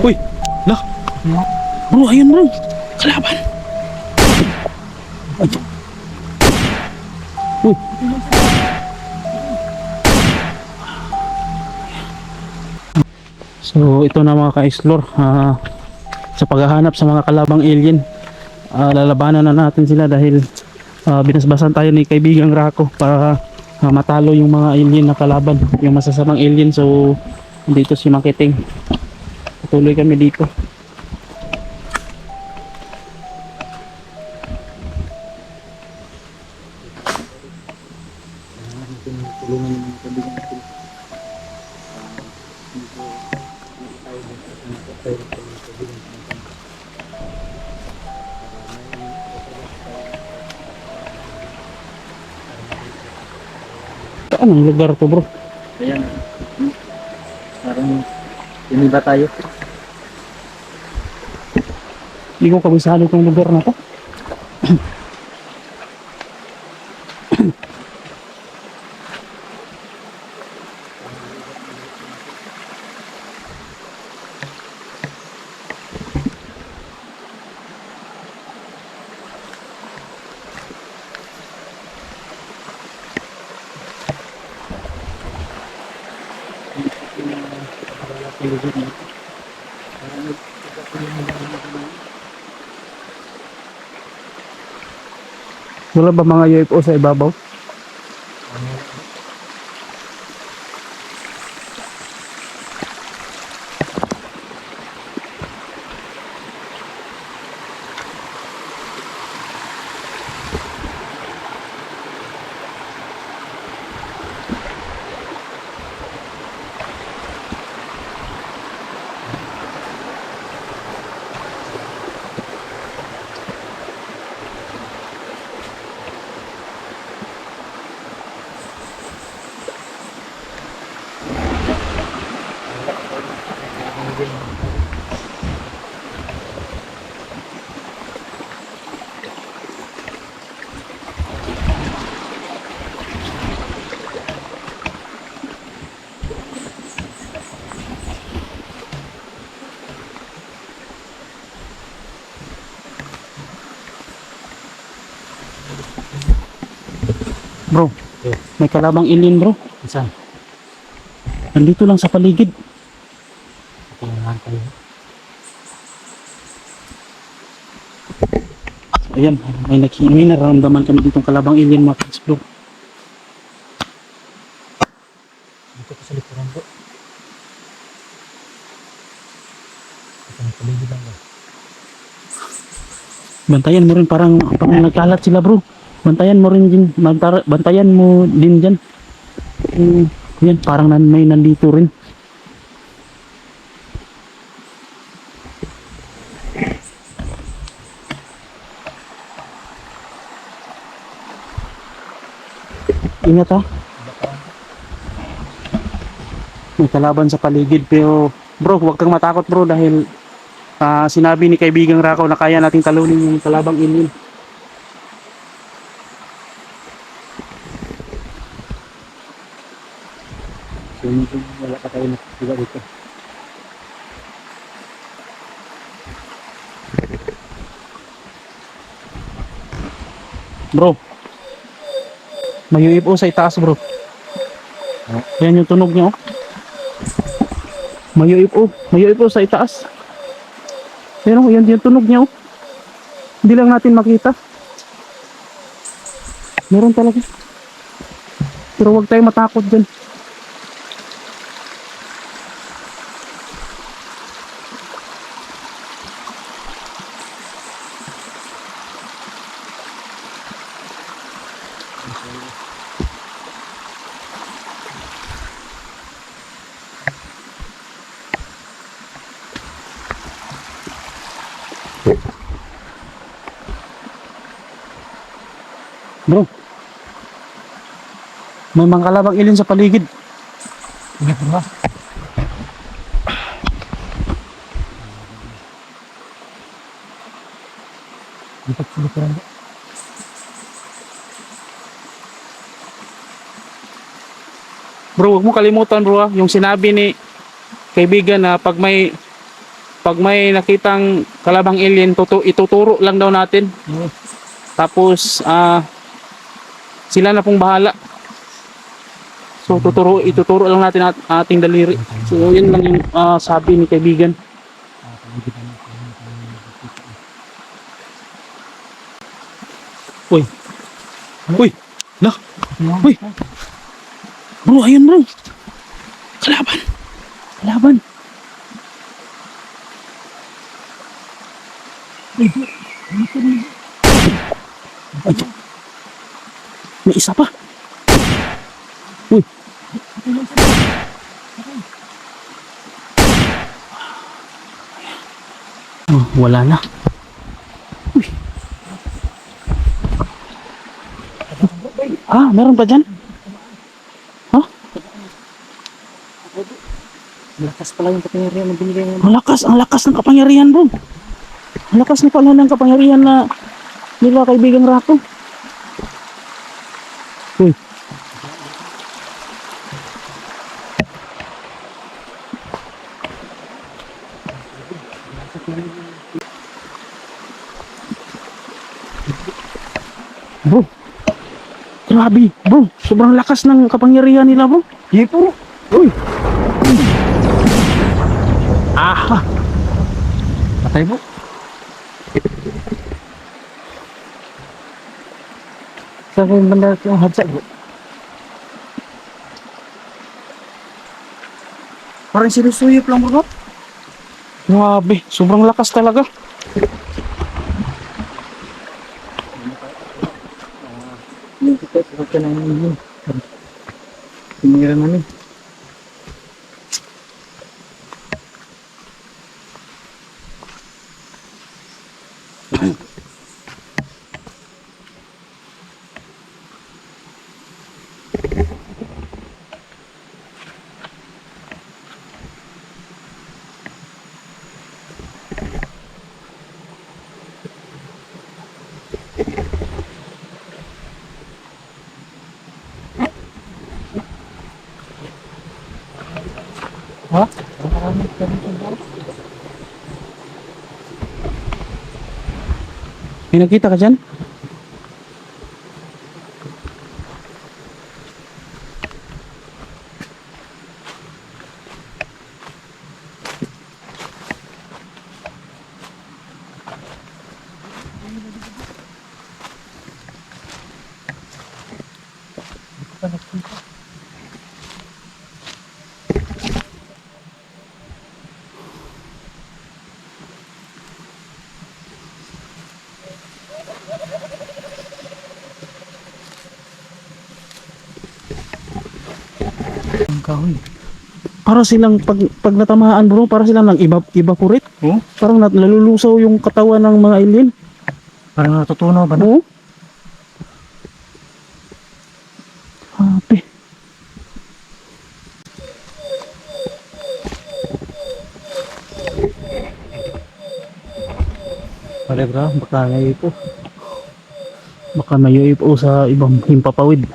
Uy! Lah! Bro, ayun bro! Kalaban! Ay. Uy! So ito na mga ka-explore ah, sa paghahanap sa mga kalabang alien ah, lalabanan na natin sila dahil ah, binasbasan tayo ni kaibigang Rako para ah, matalo yung mga alien na kalaban yung masasamang alien so dito si Makiting patuloy kami dito saan ang lugar to bro Ayan. Parang iniba tayo. Hindi ko kabisado itong lugar na to wala ba mga UFO sa ibabaw bro Yeah. may kalabang alien bro Saan? nandito lang sa paligid Tingnan tayo. ayan may, naki, may nararamdaman kami ditong kalabang alien mga ka-explore Dito ko sa likuran bro. Ito na paligid lang bro. bantayan mo rin parang parang nagkalat sila bro bantayan mo rin din bantayan mo din dyan. Hmm, yan parang nan, may nandito rin. Ingat ha? May kalaban sa paligid pero bro huwag kang matakot bro dahil ah, sinabi ni kaibigang Rakaw na kaya nating talunin yung kalabang alien Medyo wala pa tayo nakikita dito. bro may UFO sa itaas bro. Yan yung tunog niya oh. May UFO may UFO sa itaas. Yan oh yan yung tunog niya oh. Hindi lang natin makita. Meron talaga. Pero huwag tayo matakot dyan bro may mga kalabang ilin sa paligid ha? Dito ko sa likuran bro. Huwag mo kalimutan bro ah, yung sinabi ni kaibigan na pag may pag may nakitang kalabang alien, tutu- ituturo lang daw natin. Oo. Tapos, ah, sila na pong bahala. So, tuturo, ituturo lang natin at ating daliri. So, yun lang yung ah, sabi ni kaibigan. Uy. Uy. Lah. Uy! Uy. Bro, ayun bro. Kalaban. Kalaban. Ay. May isa pa. Uy. Oh, wala na. Uy. Ah, meron pa dyan? Malakas pala yung kapangyarihan na binigay mo. Ang lakas, ang lakas ng kapangyarihan bro. Ang lakas na pala ng kapangyarihan na nila kaibigang Rako. Uy. Bro. Grabe, bro. Sobrang lakas ng kapangyarihan nila, bro. Ye po! Uy. Aha. Patay po. Saan ko yung banda yung hadsa po? Parang sinusuyop lang bro. Grabe, sobrang lakas talaga. Huwag ka na yun. Tinira namin. Ha? Marami ka rin sa May nakita ka dyan? Ang kahoy. Para silang pag, pag natamaan bro, para silang nang iba, evaporate. Oh? Parang nat, nalulusaw yung katawan ng mga alien. Parang natutunaw ba na? Oo. Grabe. Wala bro, baka ngayon po. Baka may UFO sa ibang himpapawid.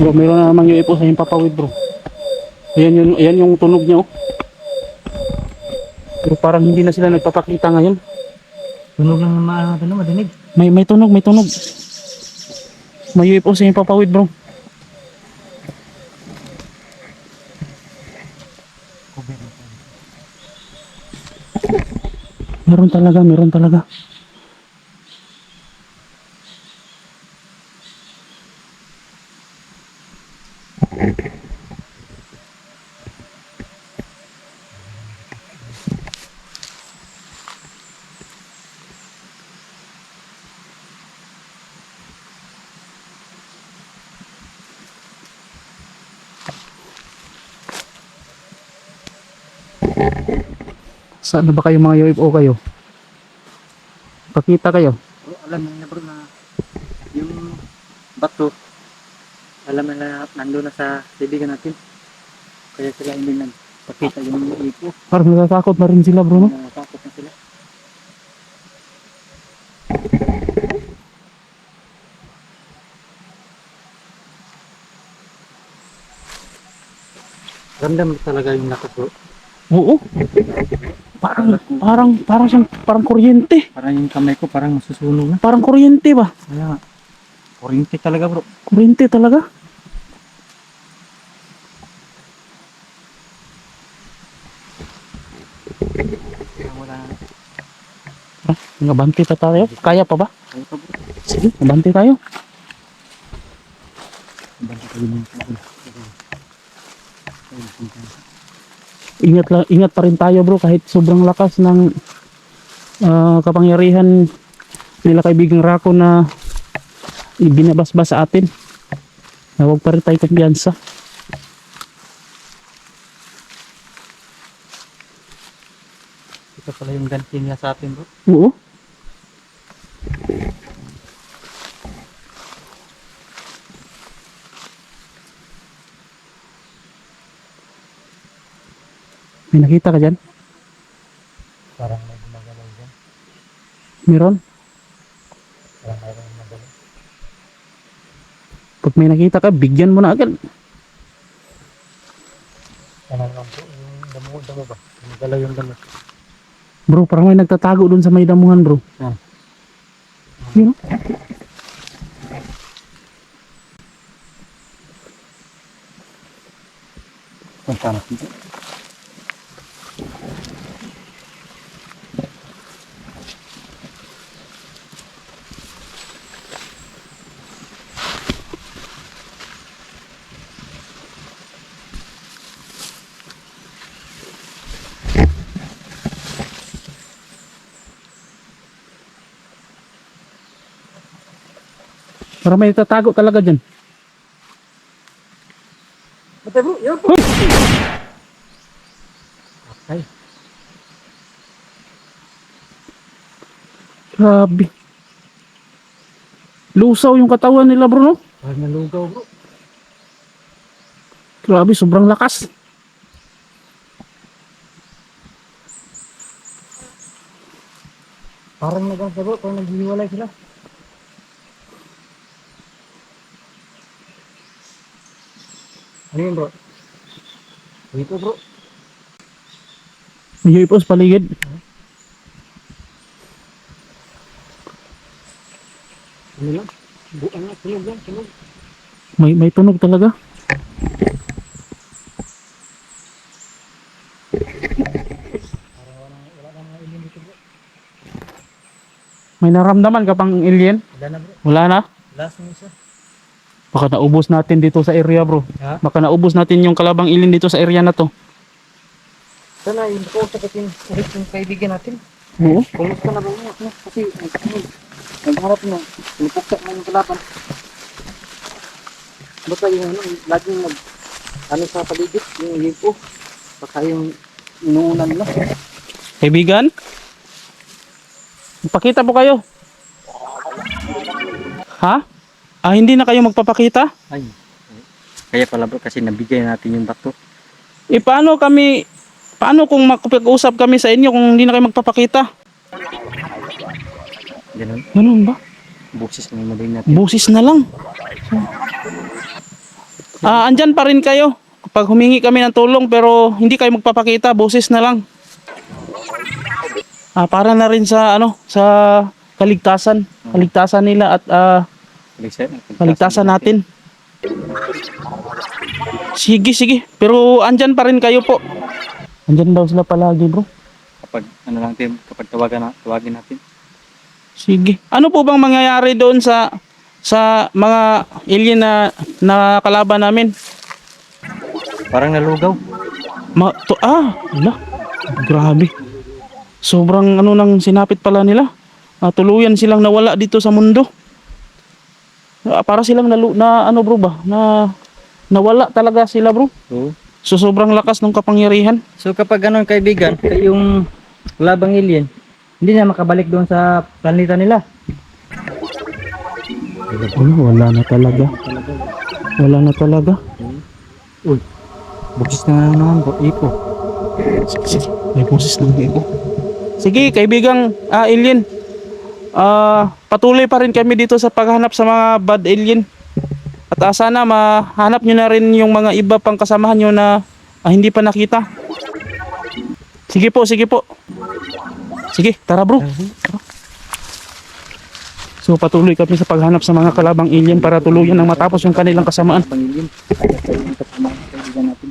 Bro, meron na namang UFO sa himpapawid bro. Ayan yung, ayan yung tunog niya oh. Pero parang hindi na sila nagpapakita ngayon. Tunog lang na maano na madinig. May may tunog, may tunog. May UFO sa himpapawid bro. Meron talaga, meron talaga. Saan ba kayo mga UFO kayo? Pakita kayo. Bro, alam na bro na yung bato, alam na nandun na sa kaibigan natin. Kaya sila hindi nagpakita yung ipo. Parang natatakot na rin sila bro no? Natatakot na sila. Ramdam talaga yung lakas bro. Oo. Parang, parang, parang siyang, parang kuryente. Parang yung kamay ko parang masusunog na. Parang kuryente ba? Kaya nga, kurinti talaga bro. Kuryente talaga. Ah, nabante pa tayo. Kaya pa ba? Kaya pa bro. Sige, tayo. Ng kain. Ingat, lang, ingat pa rin tayo bro kahit sobrang lakas ng ah, kapangyarihan nila kaibigang Rako na ibinabasbas sa atin. Na huwag pa rin tayo kumpiyansa. Ito pala yung ganti niya sa atin bro. Oo. May nakita ka dyan? Parang may gumagalaw dyan. Meron? Parang mayroong gumagalaw. Pag may nakita ka, bigyan mo na agad. Ano lang po, yung damo, damo ba? Gumagalaw yung damo. Bro, parang may nagtatago dun sa may damuhan bro. Ah. Yun oh. Punta natin po. Parang may nagtatago talaga dyan. Bate bro, yun po! Okay. Grabe. Lusaw yung katawan nila bro no? Parang nalugaw bro. Grabe, sobrang lakas. Parang nagkasa bro, parang naghihiwalay sila. Ano yun bro? Dito bro. May UFO sa paligid. Ano lang? Bukan nga, tunog lang, tunog. May, may tunog talaga. Na. May naramdaman ka pang alien? Wala na bro. Wala na. Last na isa. Baka naubos natin dito sa area bro. Ha? Baka naubos natin yung kalabang alien dito sa area na to. Sana yung kausap natin ulit yung kaibigan natin. Oo. Kumusta na ba mo? Ano? Kasi nagkakamig. Nagharap na. Pinupuksak na yung kalaban. Baka yung ano, laging nag ano sa paligid, yung lipo. Baka yung inuunan nila. Kaibigan? Pakita po kayo. Ha? Ah, hindi na kayo magpapakita? Ay. Kaya pala bro, kasi nabigay natin yung bato. Eh, paano kami, paano kung makapag-usap kami sa inyo kung hindi na kayo magpapakita? Ganun. Ganun ba? Buksis na madaling natin. Busis na lang. Ah, andyan pa rin kayo. Pag humingi kami ng tulong pero hindi kayo magpapakita, busis na lang. Ah, para na rin sa ano, sa kaligtasan, kaligtasan nila at ah, kaligtasan natin. Sige, sige. Pero andyan pa rin kayo po. Andyan daw sila palagi, bro. Kapag ano lang natin, kapag tawagan, na, tawagin natin. Sige. Ano po bang mangyayari doon sa sa mga alien na nakalaban namin? Parang nalugaw. Ma to, ah, wala. Grabe. Sobrang ano nang sinapit pala nila. Ah, tuluyan silang nawala dito sa mundo. Ah, para silang nalu na ano bro ba? Na nawala talaga sila bro. Oo. So sobrang lakas ng kapangyarihan. So kapag ganun kaibigan, yung kalabang alien, hindi na makabalik doon sa planeta nila. Ano, wala na talaga. Wala na talaga. Uy, bukis na naman po, ipo. Sige, sige. May boses ng ibo. Sige, kaibigang ah, alien. Ah, patuloy pa rin kami dito sa paghanap sa mga bad alien. At ah, sana mahanap nyo na rin yung mga iba pang kasamahan nyo na ah, hindi pa nakita. Sige po, sige po. Sige, tara bro. So patuloy kami sa paghanap sa mga kalabang alien para tuluyan ng matapos yung kanilang kasamaan. Pangilin, kaya natin.